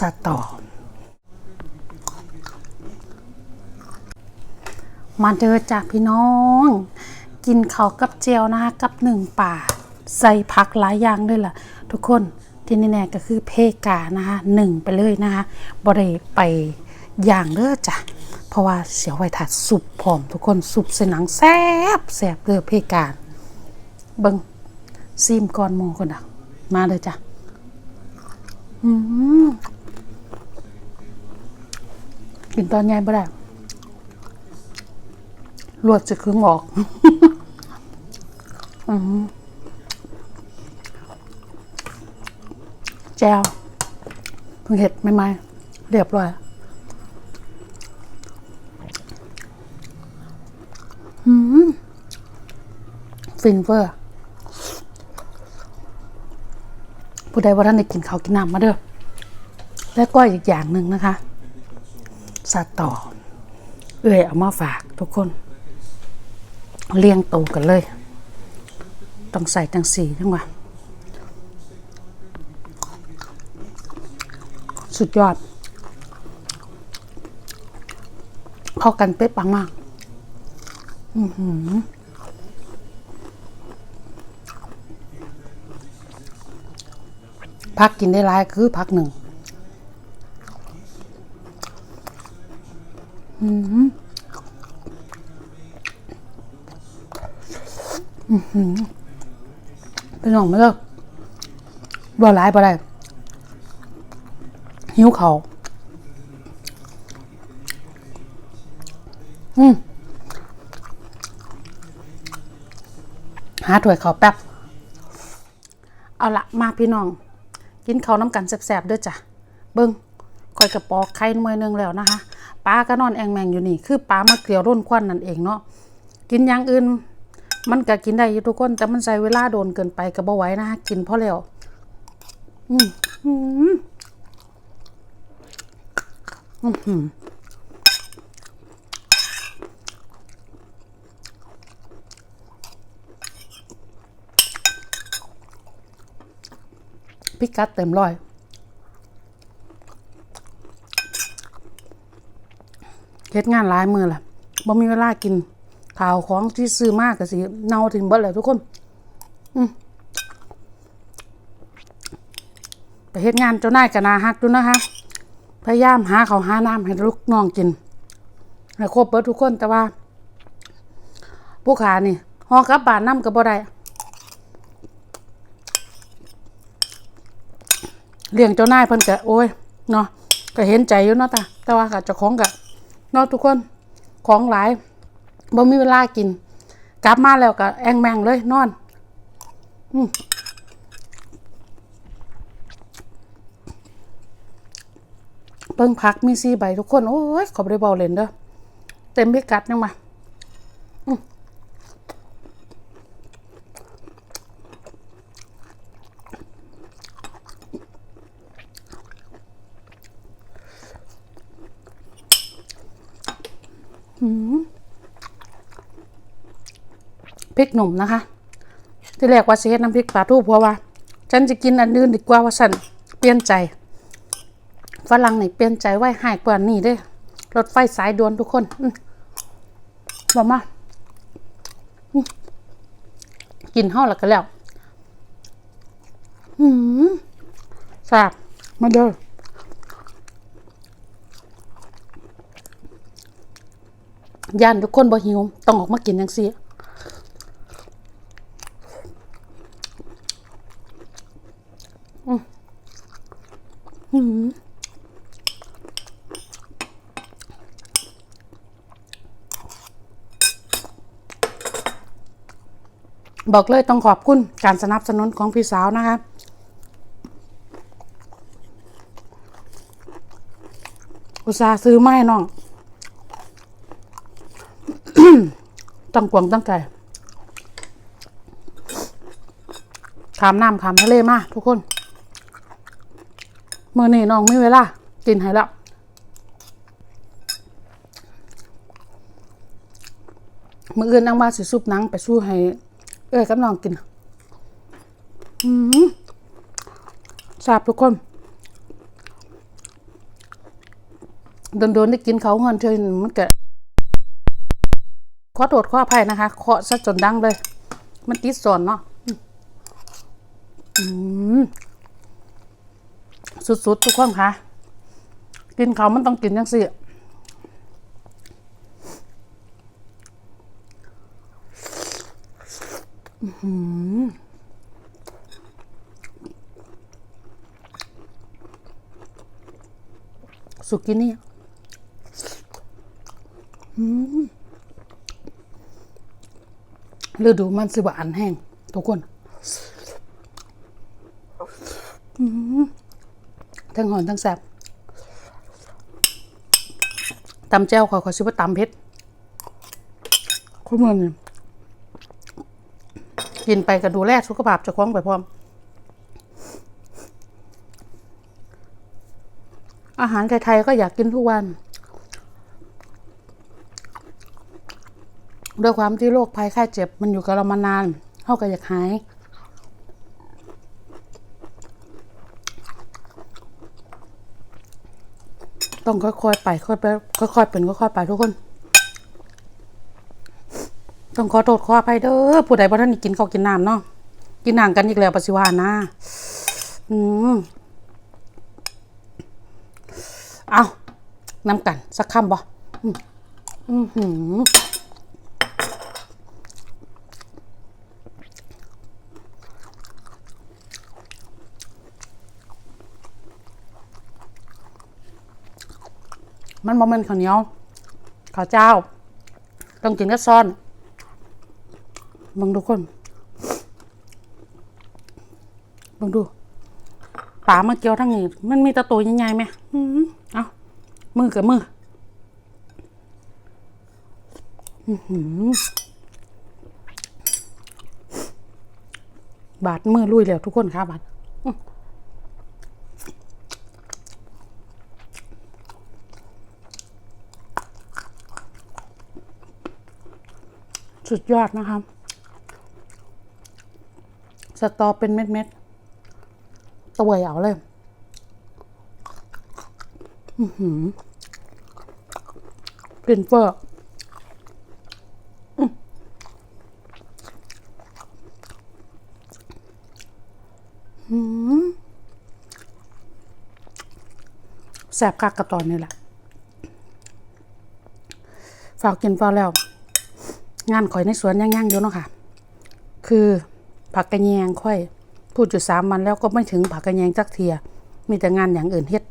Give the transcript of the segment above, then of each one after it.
สต่อมาเจอจากพี่น้อง กินข้าวกับเจียวนะคะกับหนึ่งป่า ใส่ผักหลายอย่างด้วยล่ะ ทุกคนที่แน่ๆก็คือเพกานะคะหนึ่งไปเลยนะคะบริไปอย่างเด้อจ้ะเพราะว่าเสียวไว้ถัดสุปพร้อม ทุกคนสุปเสนหนังแซ่บแซ่บเด้อเพกาเบิงซีมก่อนหมูคนอะมาเลยจ้ะ อืม กินตอนใหญ่บ่ได้ลวดจะครึ่งออกอืมแจวเพิ่งเห็ดไม่ไหมเรียบร้อยอืมฟินเวอร์ผู้ใดว่าท่านได้กินข้าวกินน้ำมาเด้อและก็อีกอย่างหนึ่งนะคะ สัตว์ต่อ เอื้อยเอามาฝากทุกคน เลี้ยงโตกันเลย ต้องใส่จังสีจังหวะสุดยอดเข้ากันเป๊ะปังมาก อือหือพักกินได้หลายคือพักหนึ่ง อืมอือหือเป็นหนองมาเลิกบ่หลายบ่ได้หิวเขาอืมหาถ้วยเขาแป๊บ เอาละมาพี่น้อง กินเขาน้ำกันแสบๆด้วยจ้ะ เบิ้งคอยกระปอกไข่หน่วยนึงแล้วนะคะ ปลาก็นอนแองแมงอยู่นี่ คือปลามาเกลียวร่นควันนั่นเองเนาะกินอย่างอื่น มันก็กินได้อยู่ทุกคน แต่มันใช้เวลาโดนเกินไปก็บ่ไหวนะกินเพราะแล้วอืมอืมอืมอืมพิกัดเต็มร้อย เฮ็ดงานหลายมือล่ะบ่มีเวลากินข่าวของที่ซื้อมากก็สิเน่าถึงเบิดเลยทุกคน อืมไปเฮ็ดงานเจ้านายก็น่าฮักดูนะคะ พยายามหาข้าวหาน้ำให้ลูกน้องกินให้ครบเบิดทุกคนแต่ว่า ผู้ขานี่ฮอกลับบ้านน้ำก็บ่ได้เลี้ยงเจ้านายเพิ่นก็โอ้ยเนาะก็เห็นใจอยู่เนาะตาแต่ว่าก็เจ้าของก็ เนาะทุกคนของหลายบ่มีเวลากิน กลับมาแล้วก็แองแมงเลยนอนอืมเบิ่งพักมีซี่ใบทุกคน โอ้ยขอบได้เบาเล่นเด้อเต็มพิกัดยังมาอืม พริกหนุ่มนะคะ ที่แรกว่าสิเฮ็ดน้ำพริกปลาทูเพราะว่า ฉันจะกินอันอื่นดีกว่าว่าสันเปลี่ยนใจฝรั่งนี่เปลี่ยนใจไว้หายกว่านี่เด้รถไฟสายด่วนทุกคนบอกมากินห่อแล้วก็แล้วอืมแซ่บมาเด้อย่านทุกคนบ่หิว ต้องออกมากินจังซี่ บอกเลยต้องขอบคุณการสนับสนุนของพี่สาวนะคะอุตส่าห์ซื้อไม้น้องตั้งกวงตั้งใจขามน้ำขามทะเลมาทุกคนเมื่อนี่น้องไม่เวลากินให้แล้วมื่ออื่นนั่งมาสิซุปนังไปสู้ให้ เอ้ยกับน้องกิน อืมทราบทุกคน โดนๆได้กินเขาเงินเธอมันเกิดขอโทษขออภัยนะคะเคาะซะจนดังเลย มันติดสอนเนาะอืมสุดๆ ทุกคนค่ะ กินเขามันต้องกินยังสิ สุกินี่อืมฤดูมันสิบอันแห้งทุกคนทั้งหอนทั้งแสบตำแจ้วขอขอชื่อว่าตำเพชรคุณเมือนกินไปก็ดูแลสุขภาพจะคล้องไปพร้อม อาหารไทยๆก็อยากกินทุกวัน ด้วยความที่โรคภัยไข้เจ็บมันอยู่กับเรามานานเท่ากับอยากหายต้องค่อยๆไปค่อยไปค่อยๆเป็นค่อยๆไปทุกคน ต้องขอโทษขออภัยเด้อผู้ใดบ่ท่านได้กินข้าวกินน้ำเนาะกินน้ำกันอีกแล้วปะสิวานะ อืม เอาน้ำกัน สักคำบ่อืมอือหือมันบ่แมันข้าวเหนียวข้าวเจ้า ต้องกินกับซ้อนเบังทุกคนเบังดูปลามาเกี่ยวทั้งนี้ มันมีตะตัวใหญ่ๆไหม อืมเอามือกับมืออบาดมือลุยแล้วทุกคนค่ะบาดสุดยอดนะคะสตอเป็นเม็ดๆตัวเหยาเลย อือหือกลิ่นเฟอร์อื้อหือแสบกักกระตอนนี่แหละฝากกินฝากแล้ว งานข่อยในสวนย่างๆอยู่เนาะค่ะ คือผักกระแยงค่อย พูดอยู่สามวันแล้วก็ไม่ถึงผักกระแยงจักเทีย มีแต่งานอย่างอื่นเฮ็ด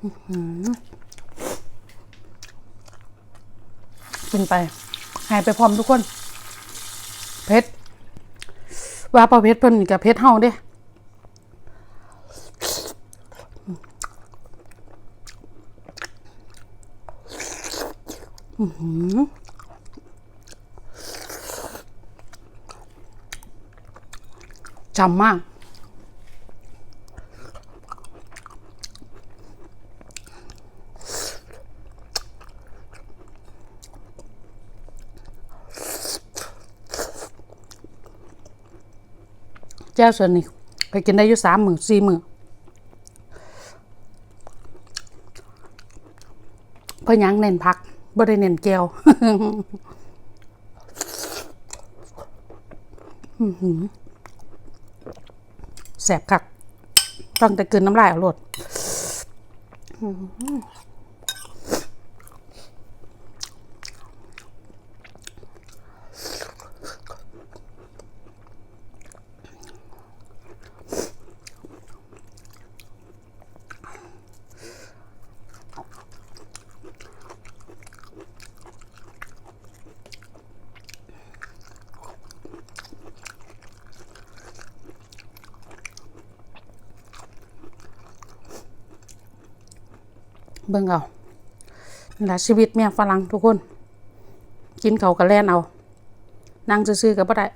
กินไป หายไปพร้อมทุกคน เพชรว่าประเพชรเพิ่นกับเพชรเฮาเด้จำมาก จ้วส่วนนี้ไปกินได้อยู่สามหมื่นสี่หมื่นเพราะยังเน้นพักบ่ได้เน้นแก้วแสบคักต้องแต่กลืนน้ำลายเอาโลด เบิ่งเอานี่แหละชีวิตเมียฝรั่งทุกคน กินเขากระแล่นเอา นั่งซื่อๆกับบ่ได้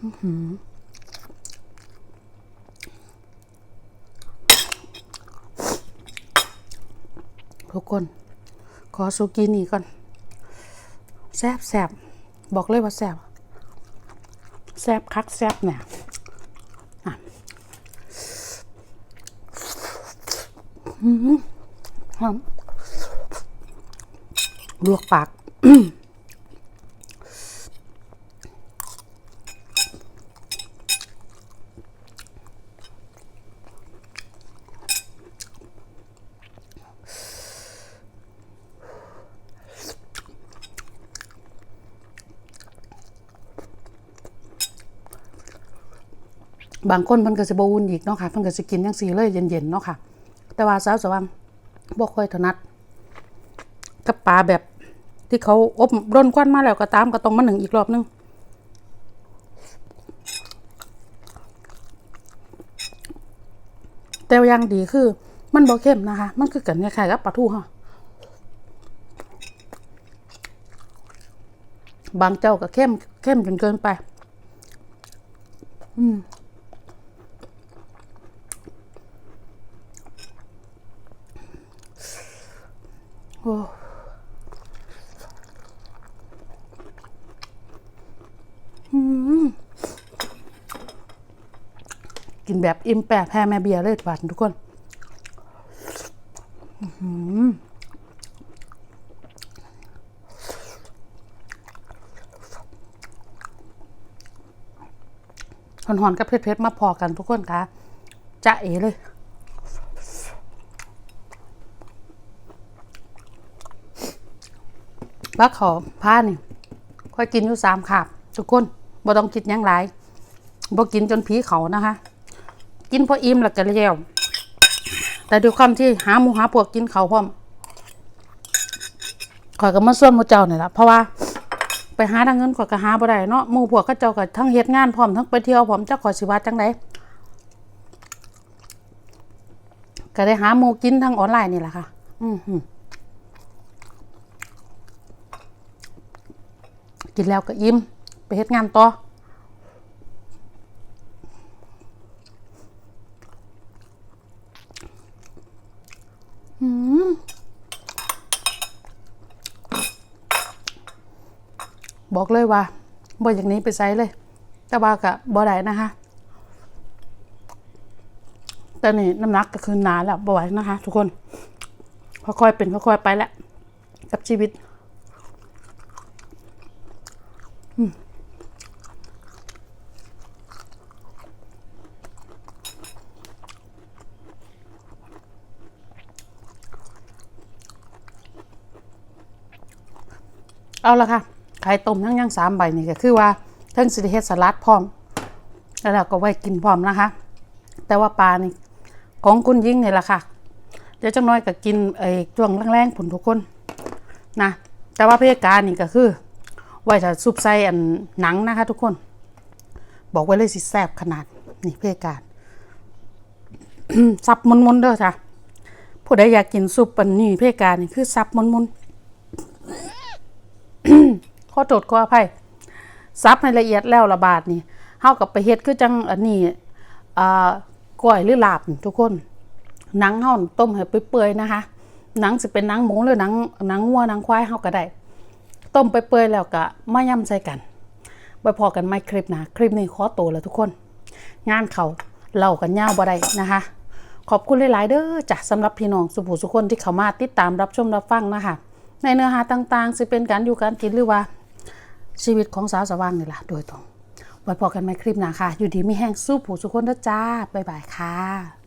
嗯哼。Mm hmm. คนขอซูกินี่ก่อนแซบแซบบอกเลยว่าแซบแซบคักแซบเนี่ยอะอืมหอมลวกปาก บางคนเพิ่นก็สิบ่วุ่นอีกเนาะค่ะเพิ่นก็สิกินจังซี่เลยเย็นๆเนาะค่ะ แต่ว่าสาวสว่างบ่ค่อยถนัดกับปลาแบบที่เขาอบร่นควันมาแล้วก็ตามก็ต้องมาหนึ่งอีกรอบนึงแต่ว่าอยังดีคือ มันบ่เข้มนะคะ มันคือกันคล้ายๆกับปลาทูค่ะบางเจ้าก็เข้มเข้มจนเกินไป อืม กินแบบอิ่มแปะแพ้แม่เบียร์เลยหวานทุกคนหอนๆกับเผ็ดๆมาพอกันทุกคนคะจะเอเลย ว่าขอผ้านี่ค่อยกินอยู่สามขาบทุกคนบ่ต้องคิดยังหลายบ่กินจนผีเขานะคะ กินพออิ่มแล้วก็เลี้ยวแต่ด้วยความที่หาหมูหาพวกกินเขาพร้อมข่อยก็มาส่วนมูเจ้าเนี่แหละเพราะว่าไปหาทางเงินข่อยก็หาบ่ได้เนาะหมู่พวกก็เจ้าก็ทั้งเฮ็ดงานพร้อมทั้งไปเที่ยวพร้อมเจักข่อยสิว่าจังไดก็ได้หาหมูกินทางออนไลน์นี่แหละค่ะ อือหือ กินแล้วก็อิ่มไปเฮ็ดงานต่ออืมบอกเลยว่าบ่อย่างนี้ไปไซเลย แต่ว่าก็บ่ได้นะคะแต่นี่น้ำหนักก็คือหนาแล้วบ่ไหวนะคะ ทุกคนค่อยๆเป็นค่อยๆไปแหละกับชีวิต เอาละค่ะไข่ต้มทั้งย่างสามใบนี่ก็คือว่าทั้งสิเฮ็ดสลัดพร้อม แล้วเราก็ไว้กินพร้อมนะคะ แต่ว่าปลานี่ของคุณยิ่งนี่แหละค่ะ เดี๋ยวจังน้อยก็กินไอ้ช่วงแรงๆผุนทุกคนนะแต่ว่าเพศการนี่ก็คือ ไว้จะซุปใส่อันหนังนะคะ ทุกคน บอกไว้เลยสิแซ่บขนาดนี่เพศการซับมุนๆเด้อจ้ะผู้ใดอยากกินซุปปันนี่เพศการนี่คือซับมุนๆ ข้อโจทย์ข้ออภัยซับในละเอียดแล้วระบาดนี่เฮากับไปเฮ็ดคือจังอันนี้อ่าก้อยหรือลาบทุกคนหนังเฮาต้มให้เปื่อยๆนะคะหนังสิเป็นหนังหมูหรือหนังหนังวัวหนังควายเฮาก็ได้ ต้มไปเปื่อยแล้วก็มาย่ำใส่กันไว้พอกันไม่คลิปนะคลิปนี้ขอตัวแล้วทุกคน งานเขาเล่ากันยาวบ่ได้นะคะ ขอบคุณหลาย ๆ เด้อจ้ะสำหรับพี่น้องสุภูสุคนที่เข้ามาติดตามรับชมรับฟังนะคะ ในเนื้อหาต่างๆสิเป็นการอยู่การกินหรือว่าชีวิตของสาวสว่างนี่แหละโดยตรงไว้พอกันใหม่คลิปหน้าค่ะ อยู่ดีไม่แห้งสู้ผู้สุคนนะจ้า บ๊ายบายค่ะ